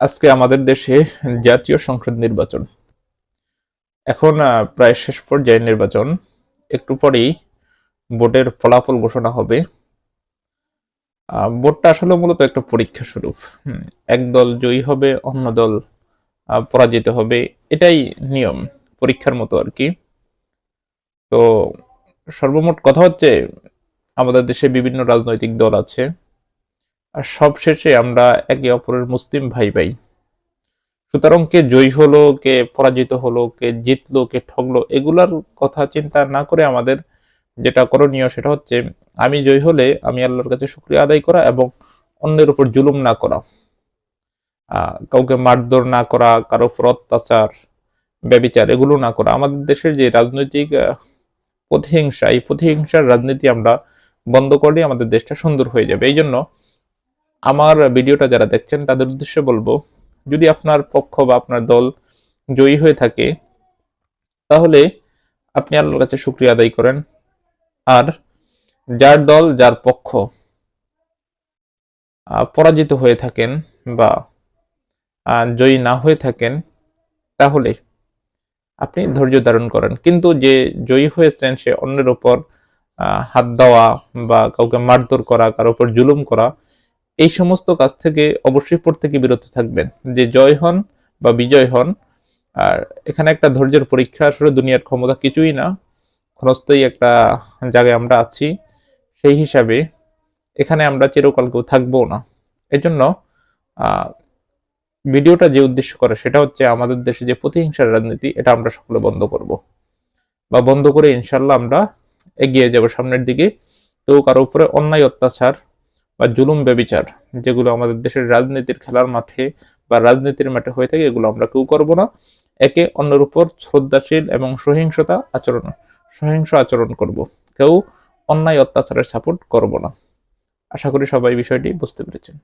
আজকে আমাদের দেশে জাতীয় সংসদ নির্বাচন। এখন প্রায় শেষ পর্যায়ে নির্বাচন। একটু পরেই ভোটের ফলাফল ঘোষণা হবে। ভোটটা আসলে মূলত একটা পরীক্ষা স্বরূপ। হুম, এক দল জয়ী হবে অন্য দল পরাজিত হবে এটাই নিয়ম পরীক্ষার মতো আর কি। তো সর্বমোট কথা হচ্ছে আমাদের দেশে বিভিন্ন রাজনৈতিক দল আছে। আর সবশেষে আমরা একে অপরের মুসলিম ভাই ভাই। সুতরাং কে জয়ী হলো, কে পরাজিত হলো, কে জিতলো, কে ঠগলো, এগুলার কথা চিন্তা না করে আমাদের যেটা করণীয় সেটা হচ্ছে আমি জয়ী হলে আমি আল্লাহর কাছে শুক্রিয়া আদায় করা এবং অন্যের উপর জুলুম না করা। কাউকে মারধর না করা, কারও উপর অত্যাচার, ব্যবিচার এগুলো না করা। আমাদের দেশের যে রাজনৈতিক প্রতিহিংসা, এই প্রতিহিংসার রাজনীতি আমরা বন্ধ করলে আমাদের দেশটা সুন্দর হয়ে যাবে। এই জন্য আমার ভিডিওটা যারা দেখছেন, তাদের উদ্দেশ্যে বলব, যদি আপনার পক্ষ বা আপনার দল জয়ী হয়ে থাকে, তাহলে আপনি আল্লাহর কাছে শুক্রিয়া আদায় করেন। আর যার দল, যার পক্ষ পরাজিত হয়ে থাকেন বা জয়ী না হয়ে থাকেন, তাহলে আপনি ধৈর্য ধারণ করেন। কিন্তু যে জয়ী হয়েছেন, সে অন্যের উপর হাত দেওয়া বা কাউকে মারধর করা কারও উপর জুলুম করা এই সমস্ত কাজ থেকে অবশ্যই প্রত্যেকে বিরত থাকবেন, যে জয় হন বা বিজয় হন। আর এখানে একটা ধৈর্যের পরীক্ষা, আসলে দুনিয়ার ক্ষমতা কিছুই না। ক্ষণস্থায়ী একটা জায়গায় আমরা আছি, সেই হিসাবে এখানে আমরা চিরকাল কেউ থাকব না। এজন্য ভিডিওটা যে উদ্দেশ্য করে সেটা হচ্ছে আমাদের দেশে যে প্রতিহিংসার রাজনীতি, এটা আমরা সকলে বন্ধ করব। বা বন্ধ করে ইনশাল্লাহ আমরা এগিয়ে যাব সামনের দিকে। কেউ কারও উপরে অন্যায় অত্যাচার বা জুলুম ব্যবিচার যেগুলো আমাদের দেশের রাজনীতির খেলার মাঠে বা রাজনীতির মাঠে হয়ে থাকে, এগুলো আমরা কেউ করব না। একে অন্যের উপর শ্রদ্ধাশীল এবং সহিংসতা আচরণ, সহিংস আচরণ করব। কেউ অন্যায় অত্যাচারের সাপোর্ট করব না। আশা করি সবাই বিষয়টি বুঝতে পেরেছেন।